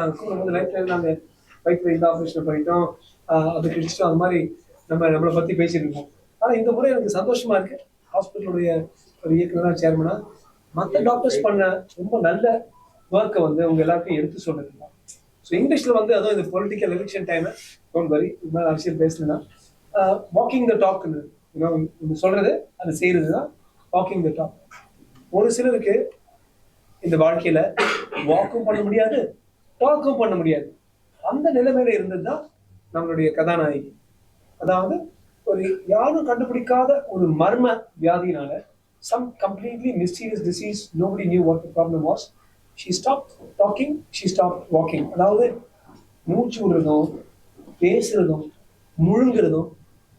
இன்னைக்கு வந்து யூஸ்வலாக நாங்கள் கூப்பிடும்போது லைஃப்ல நாங்கள் வயிற்றுல இந்த ஆப்ரேஷன் பண்ணிட்டோம் அது கிடைச்சிட்டோம் அந்த மாதிரி நம்ம நம்மளை பற்றி பேசிட்டு இருக்கோம் ஆனால் இந்த முறை எனக்கு சந்தோஷமா இருக்கு. ஹாஸ்பிட்டலுடைய ஒரு இயக்குனராக சேர்மனா மற்ற டாக்டர்ஸ் பண்ண ரொம்ப நல்ல ஒர்க்கை வந்து உங்க எல்லாருக்கும் எடுத்து சொல்றது ஸோ இங்கிலீஷில் வந்து அதுவும் இந்த political election time don't worry இது மாதிரி அரசியல் பேசணும்னா வாக்கிங் த டாக்னு சொல்றது அது செய்யறது தான் வாக்கிங் த டாக் ஒரு சிலருக்கு இந்த வாழ்க்கையில வாக்கும் பண்ண முடியாது டாக்கும் பண்ண முடியாது. அந்த நிலைமையில இருந்தது தான் நம்மளுடைய கதாநாயகி. அதாவது ஒரு யாரும் கண்டுபிடிக்காத ஒரு மர்ம வியாதியினால some completely mysterious disease nobody knew what problem was she stop talking she stop walking அதாவது மூச்சு விடுறதும் பேசுறதும் முழுங்குறதும்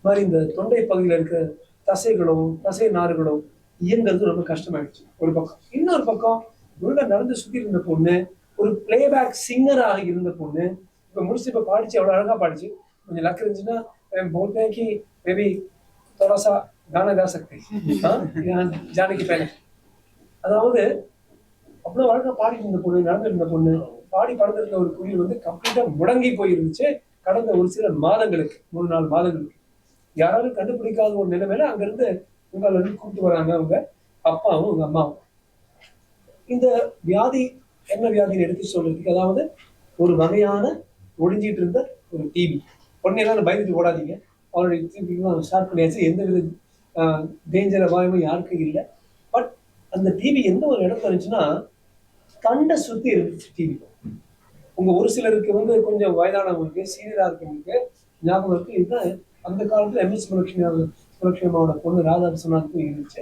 மாதிரி இந்த தொண்டை பகுதியில் இருக்கிற தசைகளும் தசை நாறுகளும் இயங்குறது ரொம்ப கஷ்டமாயிடுச்சு. ஒரு பக்கம். இன்னொரு பக்கம் ஒழுங்காக நடந்து சுற்றி இருந்த பொண்ணு ஒரு பிளேபேக் சிங்கராக இருந்த பொண்ணு இப்போ முடிச்சு இப்போ பாடிச்சு அவ்வளோ அழகாக பாடிச்சு. கொஞ்சம் லக் இருந்துச்சுன்னா போல்தேன் கி மேபி தொடாசா கானா கா ஜானகி பேன அதாவது அவ்வளோ அழகாக பாடிட்டு இருந்த பொண்ணு நடந்திருந்த பொண்ணு பாடி பறந்திருந்த ஒரு குயில் வந்து கம்ப்ளீட்டாக முடங்கி போயிருந்துச்சு. கடந்த ஒரு சில மாதங்களுக்கு மூணு நாலு மாதங்களுக்கு. யாராலும் கண்டுபிடிக்காத ஒரு நிலைமையில அங்கிருந்து இவங்களை கூப்பிட்டு வராங்க அவங்க அப்பாவும் அவங்க அம்மாவும். இந்த வியாதி என்ன வியாதின்னு எடுத்து சொல்றதுக்கு அதாவது ஒரு வகையான ஒழிஞ்சிட்டு இருந்த ஒரு டிவி உடனே எல்லாம் பயந்துட்டு ஓடாதீங்க. அவருடைய டிவிலாம் ஸ்டார்ட் பண்ணியாச்சு. எந்த வித டேஞ்சர் அபாயமும் யாருக்கும் இல்லை. பட் அந்த டிவி எந்த ஒரு இடத்துல இருந்துச்சுன்னா கண்டை சுற்றி இருந்துச்சு டிவி உங்க ஒரு சிலருக்கு வந்து கொஞ்சம் வயதானவங்களுக்கு சீனியரா இருக்கவங்களுக்கு ஞாபகம் இருக்கு. இதுதான் அந்த காலத்துல எம்எஸ் சுலட்சுமி சுலட்சுமியோட பொண்ணு ராதாகிருஷ்ணனுக்கும் இருந்துச்சு.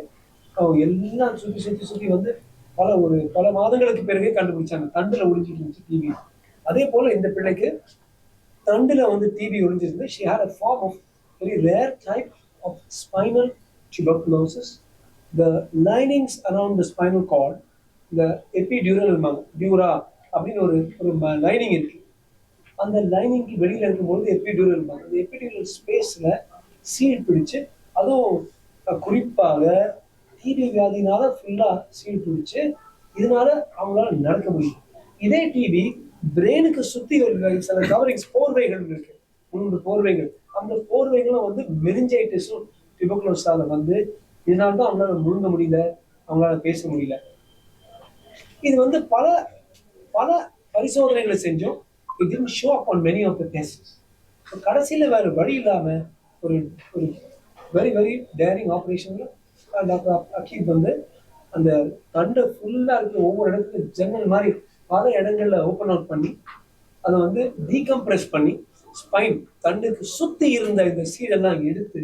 அவங்க எல்லாம் சுற்றி சுற்றி சுற்றி வந்து பல ஒரு பல மாதங்களுக்கு பிறகு கண்டுபிடிச்சாங்க. தண்டுல ஒளிஞ்சிட்டு இருந்துச்சு டிவி அதே போல இந்த பிள்ளைக்கு தண்டுல வந்து TB ஒளிஞ்சிருந்து she had a form of very rare type of spinal tuberculosis. The linings around the spinal cord இந்த எபிடியூரல் டியூரா அப்படின்னு ஒரு ஒரு லைனிங் இருக்கு. அந்த லைனிங்க்கு வெளியில இருக்கும்போது எபிடியூரல் அந்த எபிடியூரல் ஸ்பேஸ்ல சீல் பிடிச்சு அதுவும் குறிப்பாக டிபி வியாதினால ஃபுல்லா சீல் பிடிச்சு இதனால அவங்களால நடக்க முடியும் இதே டிபி பிரெயினுக்கு சுத்தி ஒரு சில கவரிங்ஸ் போர்வைகள் இருக்கு. மூன்று போர்வைகள். அந்த போர்வைகளும் வந்து மெரிஞ்சைட்டிஸும் டிபோக்ளோஸால வந்து இதனால தான் அவங்களால முழுங்க முடியல. அவங்களால பேச முடியல. இது வந்து பல பல பரிசோதனைகளை செஞ்சோம். It show up on many of the the கடைசியில் வேற வழி இல்லாம ஒரு ஒரு வெரி வெரி டேரிங் ஆப்ரேஷன்ல டாக்டர் அக்கீப் வந்து அந்த தண்டை ஃபுல்லா இருக்கிற ஒவ்வொரு இடத்துக்கு ஜன்னல் மாதிரி பல இடங்கள்ல ஓப்பன் அவுட் பண்ணி அதை வந்து டீகம்ப்ரெஸ் பண்ணி ஸ்பைன் தண்டுக்கு சுற்றி இருந்த இந்த சீடெல்லாம் எடுத்து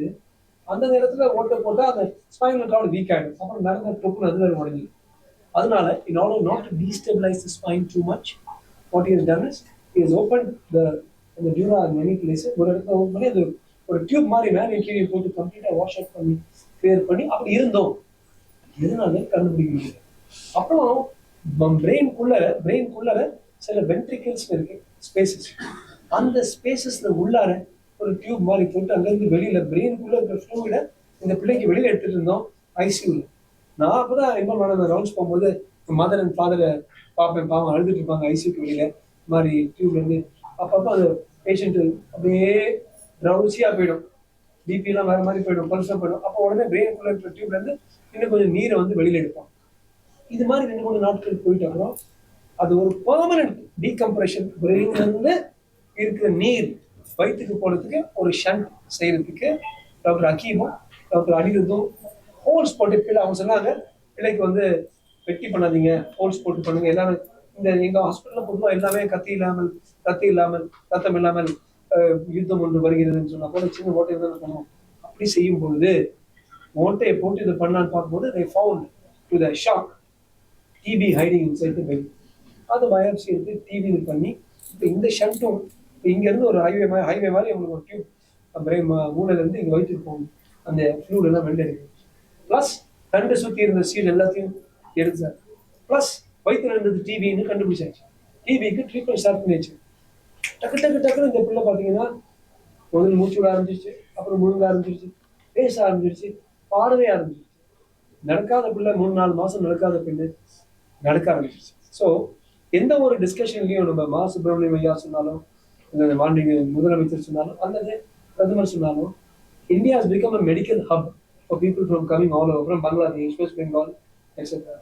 அந்த நேரத்தில் ஓட்ட போட்டால் அந்த ஸ்பைனல் கார்டு வீக் ஆயிடும். அப்புறம் நடந்த டொப்புன்னு அது வேறு உடஞ்சி. அதனால in all not destabilise the spine too much what is done is is open the has opened the ஒரு இடத்துல ஓப்பன் பண்ணி அது ஒரு டியூப் மாதிரி மேலே கீழே போட்டு கம்ப்ளீட்டாக வாஷ் அவுட் பண்ணி கிளியர் பண்ணி அப்படி இருந்தோம். எதனால கண்டுபிடிக்க முடியல அப்புறம் பிரெயின்குள்ள பிரெயின்குள்ள சில வென்ட்ரிகல்ஸ் இருக்கு ஸ்பேசஸ் அந்த ஸ்பேசஸ்ல உள்ளார ஒரு டியூப் மாதிரி போட்டு அங்கிருந்து வெளியில பிரெயினுக்குள்ள இருக்கிற ஃப்ளூயிட இந்த பிள்ளைக்கு வெளியில எடுத்துட்டு இருந்தோம் ஐசியூல நான் அப்பதான் இன்வால்வ் ஆன ரவுண்ட்ஸ் போகும்போது மதர் அண்ட் ஃபாதரை பார்ப்பேன் பாவம் அழுதுட்டு இருப்பாங்க ஐசியூக்கு வெளியில. இந்த மாதிரி டியூப்ல இருந்து அப்பப்போ அந்த பேஷண்ட் அப்படியே ரவுசியா போயிடும். பிபி எல்லாம் வேற மாதிரி போயிடும் பல்சா போயிடும். அப்போ உடனே பிரெயினுக்குள்ள இருக்கிற டியூப்ல இருந்து இன்னும் கொஞ்சம் நீரை வந்து வெளியில எடுப்பான். இது மாதிரி ரெண்டு மூணு நாட்கள் போயிட்டு வரோம் அது ஒரு பர்மனன்ட் டீகம்ப்ரெஷன் பிரெயின்ல இருந்து இருக்கிற நீர் வயிற்றுக்கு போகிறதுக்கு ஒரு ஷண்ட் செய்யறதுக்கு டாக்டர் அக்கீமும் டாக்டர் அனிருத்தும் ஹோல்ஸ் போட்டு பிள்ளை அவங்க சொன்னாங்க பிள்ளைக்கு வந்து வெட்டி பண்ணாதீங்க ஹோல்ஸ் போட்டு பண்ணுங்க. எல்லாரும் இந்த எங்க ஹாஸ்பிட்டல்ல பொதுவாக எல்லாமே கத்தி இல்லாமல் கத்தி இல்லாமல் ரத்தம் இல்லாமல் யுத்தம் ஒன்று வருகிறதுன்னு சொன்னா கூட சின்ன ஓட்டை தான் பண்ணுவோம் அப்படி செய்யும் பொழுது ஓட்டையை போட்டு இதை பண்ணான்னு பார்க்கும்போது they found to the shock TB hiding inside the bell அது பயாப்சி எடுத்து டிவி இது பண்ணி இப்போ இந்த ஷண்ட்டும் இப்போ இங்கேருந்து ஒரு ஹைவே மாதிரி ஹைவே மாதிரி உங்களுக்கு ஒரு டியூப் பிரெயின் மூளையிலேருந்து இங்கே வயிற்றுக்கு போகும். அந்த ஃப்ளூட் எல்லாம் வெளில இருக்கு ப்ளஸ் கண்டு சுற்றி இருந்த சீல் எல்லாத்தையும் எடுத்தார் ப்ளஸ் வயிற்றுல இருந்தது டிவின்னு கண்டுபிடிச்சாச்சு. டிவிக்கு ட்ரீட்மெண்ட் ஸ்டார்ட் பண்ணியாச்சு டக்கு டக்கு டக்குன்னு இந்த பிள்ளை பார்த்தீங்கன்னா முதல் மூச்சு விட ஆரம்பிச்சிருச்சு அப்புறம் முழுங்க ஆரம்பிச்சிருச்சு பேச ஆரம்பிச்சிருச்சு பாடவே ஆரம்பிச்சிருச்சு. நடக்காத பிள்ளை மூணு நாலு மாதம் நடக்காத பிள்ளை நடக்க ஆரம்பிச்சிருச்சு. ஸோ எந்த ஒரு டிஸ்கஷன்லையும் நம்ம மா சுப்பிரமணியம் ஐயா சொன்னாலும் இந்த மாநில முதலமைச்சர் சொன்னாலும் அல்லது பிரதமர் சொன்னாலும் India has become a medical hub for people from coming all over from Bangladesh West Bengal etcetera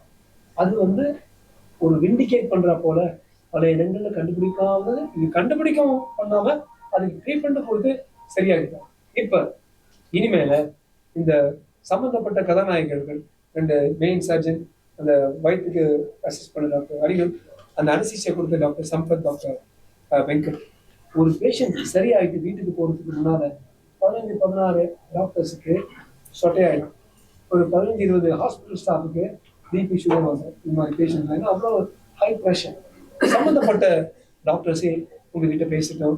அது வந்து ஒரு விண்டிகேட் பண்ற போல பல இடங்கள்ல கண்டுபிடிக்காம இது கண்டுபிடிக்கவும் பண்ணாம அதுக்கு ட்ரீட்மெண்ட் கொடுத்து சரியாகிடும் இப்ப இனிமேல இந்த சம்பந்தப்பட்ட கதாநாயகர்கள் ரெண்டு மெயின் சர்ஜன் அந்த வயிற்றுக்கு அசிஸ்ட் பண்ண டாக்டர் அடிகள் அந்த அனசிஸ்டியா கொடுத்த டாக்டர் சம்பத் டாக்டர் வெங்கட். ஒரு பேஷண்ட் சரியாயிட்டு வீட்டுக்கு போறதுக்கு முன்னால பதினஞ்சு பதினாறு டாக்டர்ஸுக்கு சொட்டையாயிடும். ஒரு பதினஞ்சு இருபது ஹாஸ்பிட்டல் ஸ்டாஃபுக்கு பிபி சுகர் வந்துடும் இந்த மாதிரி பேஷண்ட் அவ்வளோ ஹை ப்ரெஷர் சம்மந்தப்பட்ட டாக்டர்ஸே உங்ககிட்ட பேசிட்டோம்.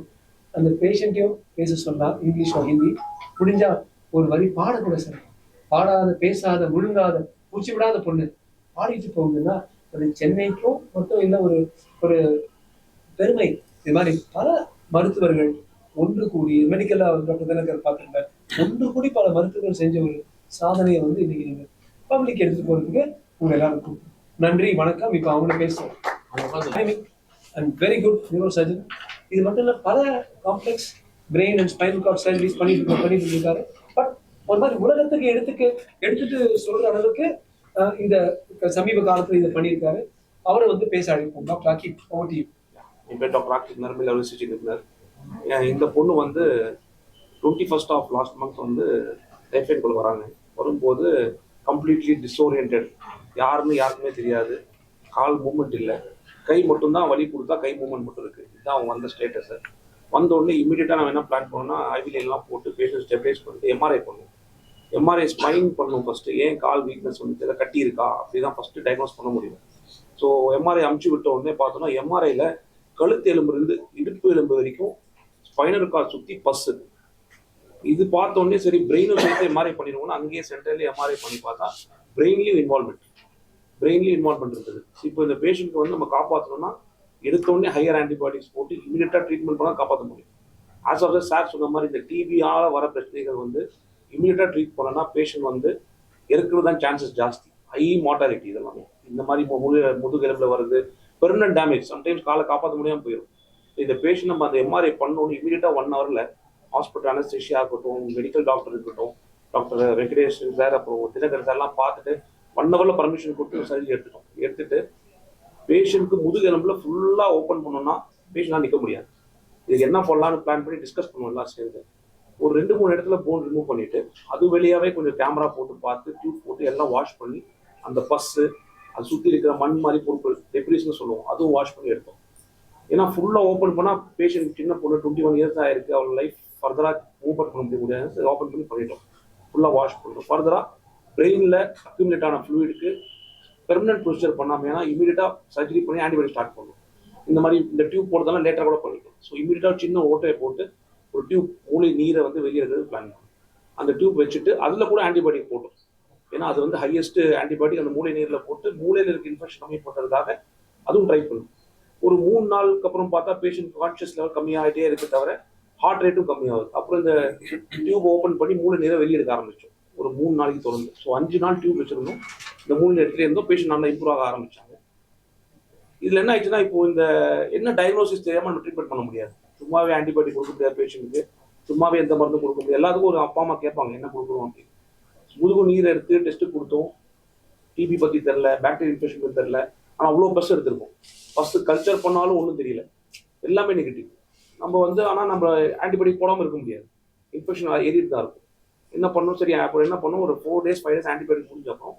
அந்த பேஷண்ட்டையும் பேச சொன்னா இங்கிலீஷோ ஹிந்தி முடிஞ்சா ஒரு வரி பாடக்கூட சார். பாடாத பேசாத முழுங்காத பூச்சி விடாத பொண்ணு பாடிட்டு போகுதுன்னா அது சென்னைக்கும் மட்டும் இல்லை ஒரு ஒரு பெருமை. இது மாதிரி பல மருத்துவர்கள் ஒன்று கூடி மெடிக்கலா டாக்டர் தினகர் பார்த்துருங்க ஒன்று கூடி பல மருத்துவர்கள் செஞ்ச ஒரு சாதனையை வந்து இன்னைக்கு நீங்க பப்ளிக் எடுத்துட்டு போறதுக்கு உங்க எல்லாருக்கும் நன்றி வணக்கம். இப்போ அவங்க பேசுவோம். And very good neuro surgeon இது மட்டும் இல்லை பல complex brain and spinal cord surgeries பண்ணிட்டு பண்ணிட்டு இருக்காரு. பட் ஒரு மாதிரி உலகத்துக்கு எடுத்துக்கு எடுத்துட்டு சொல்ற அளவுக்கு இந்த சமீப காலத்துல இதை பண்ணியிருக்காரு. அவரை வந்து பேச அழைப்போம். டாக்டர் அகிப் ஓட்டி என் பேர் டாக்டர் ஆக்டிவ் நரம்பில் அறுவை சிகிச்சை இந்த பொண்ணு வந்து twenty first of last month வந்து டைஃபாய்டுக்குள்ள வராங்க. வரும்போது கம்ப்ளீட்லி டிஸ்ஓரியன்ட் யாருன்னு யாருக்குமே தெரியாது. கால் மூமெண்ட் இல்லை. கை மட்டும்தான் வலி கொடுத்தா கை மூமெண்ட் மட்டும் இருக்கு. இதுதான் அவங்க வந்த ஸ்டேட்டஸ் வந்த உடனே இமீடியட்டாக நம்ம என்ன பிளான் பண்ணோம்னா ஐவில எல்லாம் போட்டு பேஷண்ட் ஸ்டெபிலைஸ் பண்ணிட்டு எம்ஆர்ஐ பண்ணுவோம் எம்ஆர்ஐ ஸ்பைன் பண்ணும் ஃபர்ஸ்ட் ஏன் கால் வீக்னஸ் வந்து எதாவது கட்டி இருக்கா அப்படிதான் ஃபர்ஸ்ட் டயக்னோஸ் பண்ண முடியும். ஸோ எம்ஆர்ஐ அமுச்சு விட்ட உடனே பார்த்தோம்னா எம்ஆர்ஐல கழுத்து எலும்பு இருந்து இடுப்பு எலும்பு வரைக்கும் ஸ்பைனல் கார்ட் சுத்தி பஸ் இது. பார்த்த உடனே சரி பிரெயினும் சேர்த்து எம்ஆர்ஐ பண்ணிடுவோம்னா அங்கேயே சென்ட்ரலி எம்ஆர்ஐ பண்ணி பார்த்தா பிரெயின்லயும் இன்வால்மெண்ட் பிரெயின்லேயும் இன்வால்வ் இருக்குது இப்போ இந்த பேஷண்ட்க்கு வந்து நம்ம காப்பாற்றணும்னா எடுத்தோடனே ஹையர் ஆன்டிபாடிஸ் போட்டு இமீடியட்டாக ட்ரீட்மெண்ட் பண்ணால் காப்பாற்ற முடியும். ஆஸ் ஆஃப் சார் சொன்ன மாதிரி இந்த டிபியால் வர பிரச்சனைகள் வந்து இமீடியட்டாக ட்ரீட் பண்ணனா பேஷண்ட் வந்து இருக்கிறது தான் சான்சஸ் ஜாஸ்தி. ஹை மார்டாலிட்டி இதெல்லாமே. இந்த மாதிரி முது முதுகெலும்பில் வருது பெர்மனன்ட் டேமேஜ் சம்டைம்ஸ் காலை காப்பாற்ற முடியாமல் போயிடும் இந்த பேஷண்ட் நம்ம அந்த எம்ஆர்ஐ பண்ணோன்னு இமீடியட்டாக ஒன் ஹவரில் ஹாஸ்பிட்டல் அனஸ்தேஷியா இருக்கட்டும் மெடிக்கல் டாக்டர் இருக்கட்டும் டாக்டர் வெங்கடேஷ் சார் அப்புறம் தினகர் சார்லாம் பார்த்துட்டு ஒன் ஹவரில் பர்மிஷன் கொடுத்து சர்ஜரி எடுத்துட்டோம். எடுத்துட்டு பேஷண்ட்க்கு முதுகெலும்புல ஃபுல்லாக ஓப்பன் பண்ணோம்னா பேஷண்டாக நிற்க முடியாது. இதுக்கு என்ன பண்ணலாம்னு பிளான் பண்ணி டிஸ்கஸ் பண்ணுவோம் எல்லாம் சேர்ந்து ஒரு ரெண்டு மூணு இடத்துல போன் ரிமூவ் பண்ணிட்டு அது வெளியாவே கொஞ்சம் கேமரா போட்டு பார்த்து டியூப் போட்டு எல்லாம் வாஷ் பண்ணி அந்த பஸ்ஸு அது சுற்றி இருக்கிற மண் மாதிரி பொருட்கள் டெப்ரிஸ்னு சொல்லுவோம் அதுவும் வாஷ் பண்ணி எடுத்தோம். ஏன்னா ஃபுல்லாக ஓப்பன் பண்ணால் பேஷண்ட் சின்ன பொண்ணு டுவெண்ட்டி ஒன் இயர்ஸ் ஆயிருக்கு அவள் லைஃப் ஃபர்தராக மூவ் பண்ண முடியாது ஓப்பன் பண்ணி பண்ணிட்டோம். ஃபுல்லாக வாஷ் பண்ணிட்டோம். ஃபர்தராக பிரெயினில் அக்யூமுலேட் ஆன ஃப்ளூயிடுக்கு பெர்மனன்ட் ப்ரொசீஜர் பண்ணாமல் ஏன்னா இமீடியட்டாக சர்ஜரி பண்ணி ஆன்டிபயோட்டிக் ஸ்டார்ட் பண்ணணும் இந்த மாதிரி இந்த டியூப் போடுறதெல்லாம் லேட்டாக கூட பண்ணிக்கலாம். ஸோ இமீடியட்டாக சின்ன ஓட்டையை போட்டு ஒரு டியூப் மூளை நீரை வந்து வெளியே பிளான் பண்ணோம் அந்த டியூப் வச்சுட்டு அதில் கூட ஆன்டிபயோட்டிக் போட்டோம் ஏன்னா அது வந்து ஹையஸ்ட் ஆன்டிபயோட்டிக் அந்த மூளை நீரில் போட்டு மூளையில் இருக்க இன்ஃபெக்ஷன் கம்மி பண்ணுறதுக்காக அதுவும் ட்ரை பண்ணும். ஒரு மூணு நாளுக்கு அப்புறம் பார்த்தா பேஷண்ட் கான்ஷியஸ் லெவல் கம்மியாகிட்டே இருக்கு தவிர ஹார்ட் ரேட்டும் கம்மியாகுது. அப்புறம் இந்த டியூப் ஓப்பன் பண்ணி மூளை நீரை வெளியெடுக்க ஆரம்பிச்சோம் ஒரு மூணு நாளைக்கு தொடர்ந்து. ஸோ அஞ்சு நாள் டியூப் வச்சிருந்தோம். இந்த மூணு இடத்துல இருந்தோம். பேஷண்ட் நல்லா இம்ப்ரூவ் ஆக ஆரம்பிச்சாங்க. இதுல என்ன ஆயிடுச்சுன்னா இப்போ இந்த என்ன டயக்னோசிஸ் தெரியாமல் நம்ம ட்ரீட்மெண்ட் பண்ண முடியாது. சும்மாவே ஆன்டிபயோட்டிக் கொடுக்க முடியாது பேஷண்ட்டுக்கு சும்மாவே எந்த மருந்து கொடுக்க முடியாது. எல்லாத்துக்கும் ஒரு அப்பா அம்மா கேட்பாங்க என்ன கொடுக்குறோம் அப்படின்னு. முதுகு நீர் எடுத்து டெஸ்ட் கொடுத்தோம். டிபி பத்தி தெரில பேக்டீரியல் இன்ஃபெக்ஷன் பத்தி தெரில ஆனால் அவ்வளோ பஸ் எடுத்திருக்கோம். ஃபஸ்ட்டு கல்ச்சர் பண்ணாலும் ஒன்றும் தெரியல. எல்லாமே நெகட்டிவ் நம்ம வந்து ஆனால் நம்ம ஆன்டிபயோட்டிக் போடாமல் இருக்க முடியாது. இன்ஃபெக்ஷன் ஏறிட்டு தான் இருக்கும். என்ன பண்ணணும் சரி அப்புறம் என்ன பண்ணும்? ஒரு four days five days antibiotic முடிஞ்சப்பறம்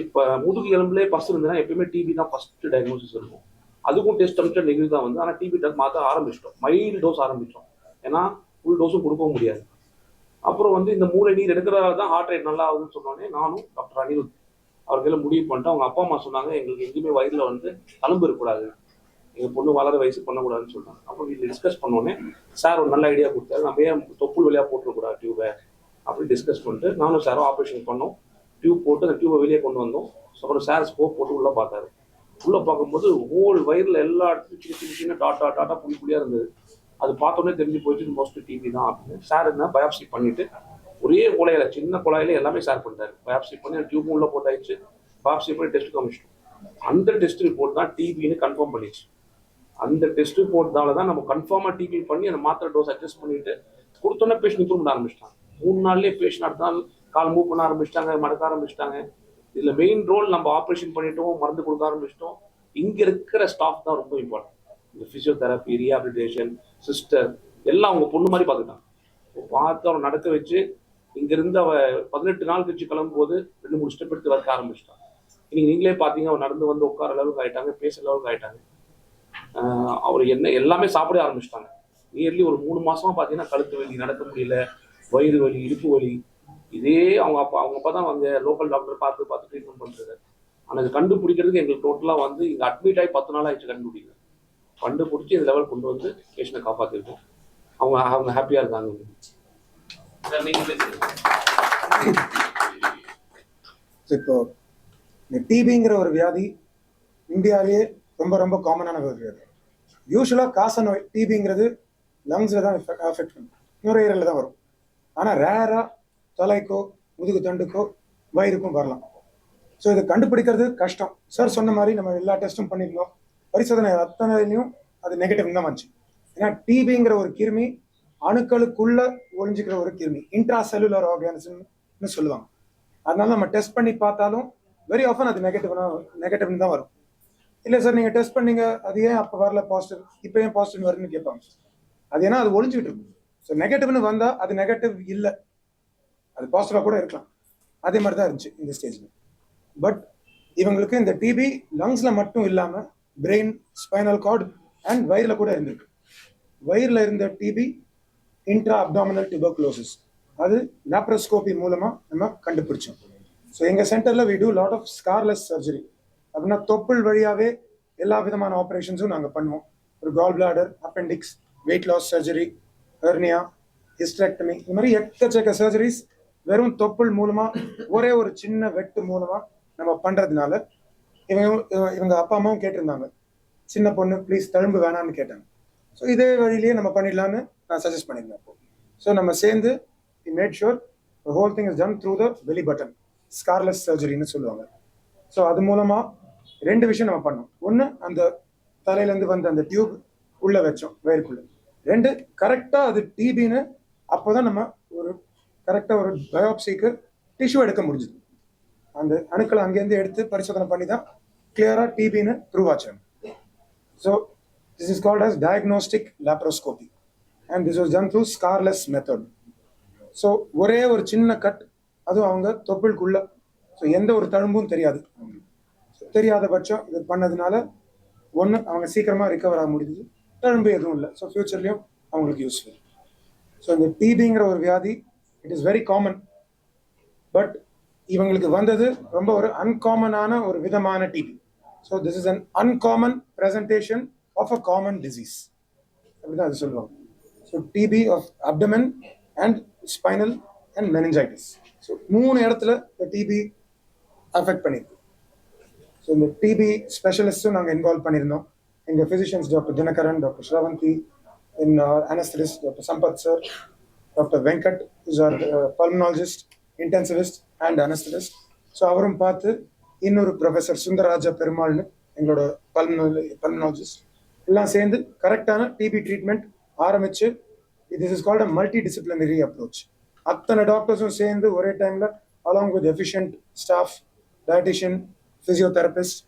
இப்போ முதுகு எலும்புலே பஸ் இருந்ததுன்னா எப்பயுமே டிபி தான் ஃபர்ஸ்ட் டயக்னோசிஸ் இருக்கும். அதுக்கும் டெஸ்ட் அமிச்சா நெகிழ் தான் வந்து ஆனால் டிபி ட்ரக் மாற்ற ஆரம்பிச்சிட்டோம். மைல்டு டோஸ் ஆரம்பிச்சிட்டோம் ஏன்னா ஃபுல் டோஸும் கொடுக்கவும் முடியாது. அப்புறம் வந்து இந்த மூளை நீர் எடுக்கிறதால தான் ஹார்ட் ரேட் நல்லா ஆகுதுன்னு சொன்னோடனே நானும் டாக்டர் அனிருத் அவர்களை முடிவு பண்ணிட்டு அவங்க அப்பா அம்மா சொன்னாங்க எங்களுக்கு எங்கேயுமே வயதில் வந்து தழும்பு இருக்கக்கூடாது. எங்கள் பொண்ணு வளர வயசு பண்ணக்கூடாதுன்னு சொன்னாங்க. அப்போ வீட்டில் டிஸ்கஸ் பண்ணோடனே சார் ஒரு நல்ல ஐடியா கொடுத்தாரு. நம்ம ஏன் தொப்புள் வழியாக போட்டுருக்கூடாது டியூபை அப்படி டிஸ்கஸ் பண்ணிட்டு நானும் சாரும் ஆப்ரேஷன் பண்ணோம். டியூப் போட்டு அந்த டியூபை வெளியே கொண்டு வந்தோம். அப்புறம் சார் ஸ்கோப் போட்டு உள்ளே பார்த்தாரு. உள்ளே பார்க்கும்போது ஹோல் வயரில் எல்லா இடத்துலையும் சின்ன சின்ன சின்ன டாட்டா டாட்டா புளி புளியாக இருந்தது. அது பார்த்தோன்னே தெரிஞ்சு போயிட்டு மோஸ்ட் டிவி தான் அப்படின்னு. சார் என்ன பயாப்சி பண்ணிட்டு ஒரே குழாயில சின்ன குழாயில எல்லாமே ஷேர் பண்ணிட்டாரு. பயாப்சி பண்ணி டியூப் உள்ள போட்டாயிடுச்சு பயாப்சி பண்ணி டெஸ்ட் காமிச்சிட்டோம். அந்த டெஸ்ட் ரிப்போர்ட் தான் டிபின்னு கன்ஃபார்ம் பண்ணிச்சு. அந்த டெஸ்ட் ரிப்போர்ட்னால தான் நம்ம கன்ஃபார்மாக டிபி பண்ணி அந்த மாத்திரை டோஸ் அட்ஜஸ்ட் பண்ணிட்டு கொடுத்தோன்னே பேஷண்ட் இம்ப்ரூவ் பண்ண ஆரம்பிச்சிட்டாங்க. மூணு நாள்லேயே பேஷண்ட் அடுத்த நாள் கால் மூவ் பண்ண ஆரம்பிச்சிட்டாங்க மடக்க ஆரம்பிச்சிட்டாங்க. இதில் மெயின் ரோல் நம்ம ஆப்ரேஷன் பண்ணிட்டோம் மருந்து கொடுக்க ஆரம்பிச்சிட்டோம். இங்கே இருக்கிற ஸ்டாஃப் தான் ரொம்ப இம்பார்ட்டன்ட் இந்த ஃபிசியோதெரப்பி ரீஹாபிலிட்டேஷன் சிஸ்டர் எல்லாம் அவங்க பொண்ணு மாதிரி பார்த்துட்டாங்க பார்த்து அவனை நடக்க வச்சு இங்கிருந்து அவ பதினெட்டு நாள் கழிச்சு கிளம்பும்போது ரெண்டு மூணு ஸ்டெப் எடுத்து வைக்க ஆரம்பிச்சிட்டான். இன்னைக்கு நீங்களே பார்த்தீங்க அவன் நடந்து வந்து உட்கார அளவுக்கு ஆயிட்டாங்க பேச அளவுக்கு ஆயிட்டாங்க. அவர் என்ன எல்லாமே சாப்பிட ஆரம்பிச்சிட்டாங்க. நியர்லி ஒரு மூணு மாசமா பார்த்தீங்கன்னா கழுத்து வலி நடக்க முடியல. வயிறு வலி இடுப்பு வலி இதே அவங்க அப்பா அவங்க அப்பா தான் அங்கே லோக்கல் டாக்டர் பார்த்து பார்த்து ட்ரீட்மெண்ட் பண்ணுறது ஆனால் இது கண்டுபிடிக்கிறதுக்கு எங்களுக்கு டோட்டலாக வந்து இங்கே அட்மிட் ஆகி பத்து நாள் ஆயிடுச்சு கண்டுபிடிக்க. கண்டுபிடிச்சி இந்த லெவல் கொண்டு வந்து பேஷண்ட்டை காப்பாற்றிருக்கோம் அவங்க அவங்க ஹாப்பியாக இருக்காங்க. இப்போ இந்த டிபிங்கிற ஒரு வியாதி இந்தியாவிலேயே ரொம்ப ரொம்ப காமனான ஒரு வியாதி. யூஸ்வலாக காச நோய் டிபிங்கிறது லங்ஸில் தான் அஃபெக்ட் பண்ணும். நுரையீரலில் தான் வரும். ஆனால் ரேராக தலைக்கோ முதுகு தண்டுக்கோ வயிறுக்கும் வரலாம். ஸோ இதை கண்டுபிடிக்கிறது கஷ்டம். சார் சொன்ன மாதிரி நம்ம எல்லா டெஸ்ட்டும் பண்ணியிருந்தோம் பரிசோதனை அத்தனையிலையும் அது நெகட்டிவ் தான் வந்துச்சு. ஏன்னா டிபிங்கிற ஒரு கிருமி அணுக்களுக்குள்ள ஒழிஞ்சிக்கிற ஒரு கிருமி இன்ட்ரா செல்லுலர் ஆர்கானிசம்னு சொல்லுவாங்க. அதனால நம்ம டெஸ்ட் பண்ணி பார்த்தாலும் வெரி ஆஃபன் அது நெகட்டிவ் நெகட்டிவ்னு தான் வரும். இல்லை சார் நீங்கள் டெஸ்ட் பண்ணீங்க அது ஏன் அப்போ வரல பாசிட்டிவ் இப்போ ஏன் பாசிட்டிவ் வரும்னு கேட்பாங்க. அது ஏன்னா அது ஒழிஞ்சுக்கிட்டு இருக்கும் ஸோ நெகட்டிவ்னு வந்தால் அது நெகட்டிவ் இல்லை. அது பாசிட்டிவாக கூட இருக்கலாம். அதே மாதிரி தான் இருந்துச்சு இந்த ஸ்டேஜில் பட் இவங்களுக்கு இந்த டிபி லங்ஸில் மட்டும் இல்லாமல் பிரெயின் ஸ்பைனல் கார்டு அண்ட் வயிறில் கூட இருந்திருக்கு. வயிறில் இருந்த டிபி இன்ட்ரா அப்டாமினல் டியூபர்குலோசிஸ் அது லேப்ரோஸ்கோபி மூலமாக நம்ம கண்டுபிடிச்சோம். ஸோ எங்கள் சென்டரில் we do lot of scarless surgery அப்படின்னா தொப்புள் வழியாகவே எல்லா விதமான ஆப்ரேஷன்ஸும் நாங்கள் பண்ணுவோம். ஒரு gallbladder appendix weight loss surgery hernia hysterectomy. இந்த மாதிரி எக்கச்சக்க சர்ஜரிஸ் வெறும் தொப்புள் மூலமாக ஒரே ஒரு சின்ன வெட்டு மூலமாக நம்ம பண்ணுறதுனால இவங்க இவங்க அப்பா அம்மாவும் கேட்டிருந்தாங்க. சின்ன பொண்ணு ப்ளீஸ் தழும்பு வேணாம்னு கேட்டாங்க. ஸோ இதே வழியிலேயே நம்ம பண்ணிடலான்னு நான் சஜஸ்ட் பண்ணியிருந்தேன். அப்போ ஸோ நம்ம சேர்ந்து made sure whole thing is done through the belly button scarless சர்ஜரின்னு சொல்லுவாங்க. ஸோ அது மூலமாக ரெண்டு விஷயம் நம்ம பண்ணோம். ஒன்று அந்த தலையிலேருந்து வந்த அந்த டியூப் உள்ளே வச்சோம் வயிறுக்குள்ள. ரெண்டு கரெக்டாக அது டிபின்னு அப்போ தான் நம்ம ஒரு கரெக்டாக ஒரு பயோப்சிக்கு டிஷ்யூ எடுக்க முடிஞ்சுது. அந்த அணுக்களை அங்கேருந்து எடுத்து பரிசோதனை பண்ணி தான் கிளியராக டிபின்னு ப்ரூவ் ஆச்சு. So this is called as diagnostic laparoscopy and this was done through scarless method so ஒரே ஒரு சின்ன கட் அதுவும் அவங்க தொப்புளுக்குள்ள. ஸோ எந்த ஒரு தழும்பும் தெரியாது. தெரியாத பட்சம் இது பண்ணதுனால ஒன்று அவங்க சீக்கிரமாக ரிகவர் ஆக முடியுது தழும்பு எதுவும் இல்லை. ஸோ ஃப்யூச்சர்லேயும் அவங்களுக்கு யூஸ்ஃபுல் ஸோ இந்த டிபிங்கிற ஒரு வியாதி it is very common but இவங்களுக்கு வந்தது ரொம்ப ஒரு அன்காமனான ஒரு விதமான TB so this is an uncommon presentation of a common disease அப்படிதான் அது சொல்லுவாங்க. So TB of abdomen and spinal and meningitis so மூணு இடத்துல இந்த டிபி அஃபெக்ட் பண்ணியிருக்கு ஸோ இந்த டிபி ஸ்பெஷலிஸ்ட்டும் நாங்கள் இன்வால்வ் பண்ணியிருந்தோம். எங்கள் physicians doctor Dinakaran doctor Sravanthi in anaesthetist doctor Sampath sir doctor Venkat is our pulmonologist intensivist and anaesthetist so அவரும் பார்த்து இன்னொரு ப்ரொஃபஸர் சுந்தரராஜா பெருமாள்னு எங்களோட பல்மனாலஜி பல்மனாலஜிஸ்ட் எல்லாம் சேர்ந்து கரெக்டான டிபி ட்ரீட்மெண்ட் ஆரம்பிச்சு this is called a multidisciplinary approach அத்தனை டாக்டர்ஸும் சேர்ந்து ஒரே டைம்ல along with efficient staff dietitian physiotherapist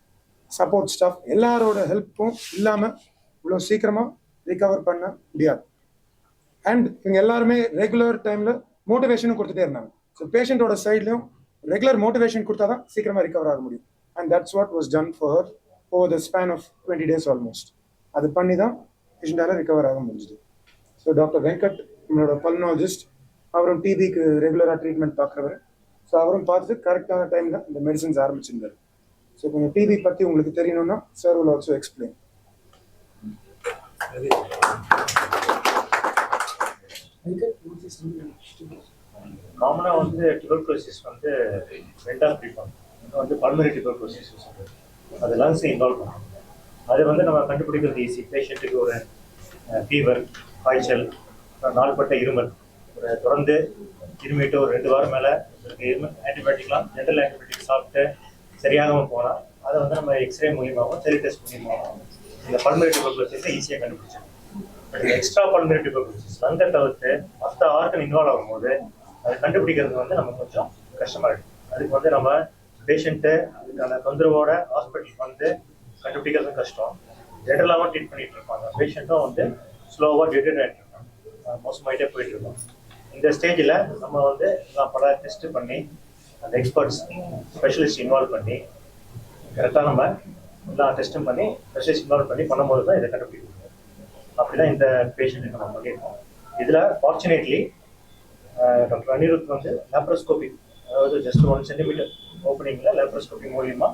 support staff எல்லாரோட ஹெல்ப்பும் இல்லாமல் இவ்வளோ சீக்கிரமாக ரிகவர் பண்ண முடியாது. அண்ட் இவங்க எல்லாருமே ரெகுலர் டைமில் மோட்டிவேஷனும் கொடுத்துட்டே இருந்தாங்க. ஸோ பேஷண்ட்டோட சைட்லையும் ரெகுலர் மோட்டிவேஷன் கொடுத்தா தான் சீக்கிரமாக ரிகவர் ஆக முடியும். And that's what was done for over the span of twenty days almost அது பண்ணி தான் பேஷண்ட்டால் ரிகவர் ஆக முடிஞ்சுது. ஸோ டாக்டர் வெங்கட் நம்மளோட பல்னாலஜிஸ்ட் அவரும் டிபிக்கு ரெகுலராக ட்ரீட்மெண்ட் பார்க்குறவர் ஸோ அவரும் பார்த்துட்டு கரெக்டான டைமில் இந்த மெடிசன்ஸ் ஆரம்பிச்சிருந்தார். ஸோ கொஞ்சம் டிபி பற்றி உங்களுக்கு தெரியணும்னா சார். Will ஆல்சோ எக்ஸ்பிளைன் காமனாக வந்து டியூபர்குலோசிஸ் வந்து ரெண்டாக பிரிப்பாங்க வந்து பல்மரி டியூபர்குலோசிஸ் சொல்றது. அது லங்ஸை இன்வால்வ் பண்ணும். அது வந்து நம்ம கண்டுபிடிக்கிறது ஈஸி பேஷண்ட்டுக்கு ஒரு ஃபீவர் காய்ச்சல் நாள்பட்ட இருமல். ஒரு தொடர்ந்து இருமிட்டு ஒரு ரெண்டு வாரம் மேலே இருமல் ஆன்டிபயோட்டிக்லாம் ஜென்ரல் ஆன்டிபயோட்டிக் சாப்பிட்டு சரியாகவும் போனால் அதை வந்து நம்ம எக்ஸ்ரே மூலியமாகவும் டெலி டெஸ்ட் மூலியமாகவும் இந்த பல்மரி டியூபர்குலோசிஸை ஈஸியாக கண்டுபிடிச்சோம் பட் இந்த எக்ஸ்ட்ரா பல்மரி டியூபர்குலோசிஸ் லங்கை தவிர்த்து மற்ற ஆர்கன் இன்வால்வ் ஆகும்போது அதை கண்டுபிடிக்கிறது வந்து நமக்கு கொஞ்சம் கஷ்டமாக இருக்கும் அதுக்கு வந்து நம்ம பேஷண்ட்டு அதுக்கான தொந்தரவோட ஹாஸ்பிட்டலுக்கு வந்து கண்டுபிடிக்கிறது கஷ்டம். ஜென்ரலாகவும் ட்ரீட் பண்ணிட்டு இருப்பாங்க. பேஷண்ட்டும் வந்து ஸ்லோவாக டிடெக்ட் ஆகிட்டு இருக்காங்க. மோசமாயிட்டே போயிட்டு இருக்கோம் இந்த ஸ்டேஜில் நம்ம வந்து எல்லாம் பல டெஸ்ட் பண்ணி அந்த எக்ஸ்பர்ட்ஸ் ஸ்பெஷலிஸ்ட் இன்வால்வ் பண்ணி கரெக்டாக நம்ம எல்லா டெஸ்ட்டும் பண்ணி ஸ்பெஷலிஸ்ட் இன்வால்வ் பண்ணி பண்ணும்போது தான் இதை கண்டுபிடிக்க முடியும் அப்படிதான் இந்த பேஷண்ட்டுக்கு நம்ம பண்ணியிருக்கோம். இதில் ஃபார்ச்சுனேட்லி டாக்டர் அனிருத் வந்து லேப்ரோஸ்கோபிக் அதாவது ஜஸ்ட் ஒன் சென்டிமீட்டர் ஓப்பனிங்கில் லேப்ரோஸ்கோபி மூலியமா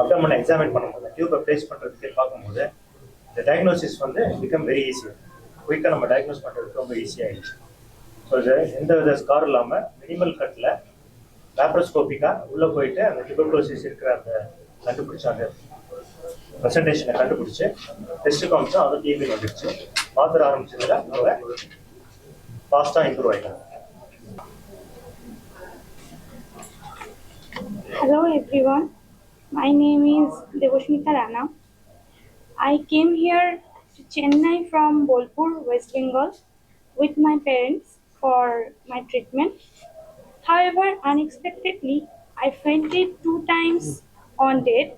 அப்டமனை எக்ஸாமின் பண்ணும்போது டியூப்பை ப்ளேஸ் பண்ணுறதுக்கு பார்க்கும்போது இந்த டயக்னோசிஸ் வந்து பிகம் வெரி ஈஸி குயிக்காக நம்ம டயக்னோஸ் பண்ணுறதுக்கு ரொம்ப ஈஸியாகிடுச்சு ஸோ இது எந்த வித ஸ்கார் இல்லாமல் மினிமல் கட்டில் லேப்ரோஸ்கோபிக்காக உள்ளே போயிட்டு அந்த டியூபர்குலோசிஸ் இருக்கிற அந்த கண்டுபிடிச்ச அந்த ப்ரெசன்டேஷனை கண்டுபிடிச்சு டெஸ்ட் காமிச்சோம் அது டிபி வந்துடுச்சு மாத்திர ஆரம்பிச்சதுல அவங்க ஃபாஸ்ட்டாக இம்ப்ரூவ் ஆகிட்டாங்க Hello everyone, my name is Devashmita Rana. I came here to Chennai from Bolpur, West Bengal with my parents for my treatment. However, unexpectedly, I fainted two times on death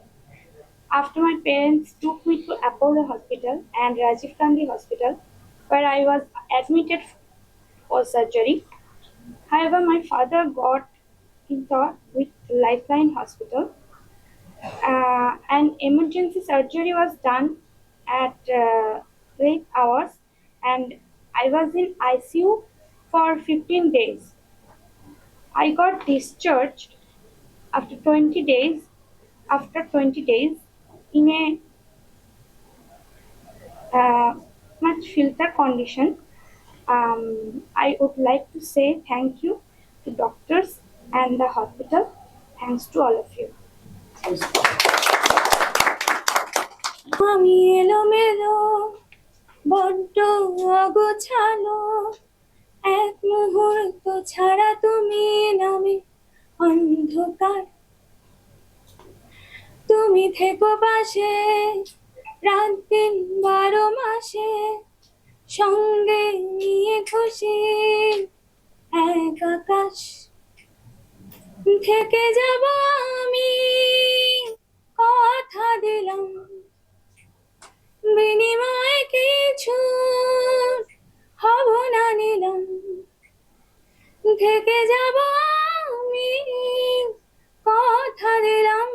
after my parents took me to Apollo Hospital and Rajiv Gandhi Hospital where I was admitted for surgery. However, my father got in touch with Lifeline Hospital. Uh, an emergency surgery was done at uh, late hours, and I was in ICU for 15 days. I got discharged after 20 days. After 20 days, in a uh, much filter condition. Um, I would like to say thank you to doctors and the hospital. Thanks to all of you. আমি এলোমেলো বড্ড অগোছালো এক মুহূর্ত ছাড়া তুমি নামে অন্ধকার। তুমি থেকো পাশে, রাত দিন বারো মাসে, সঙ্গে নিয়ে খুশি এক আকাশ। থেকে যাব আমি, কথা দিলাম। বিনিময় কিছু হব না নিলাম। থেকে যাব আমি কথার রাম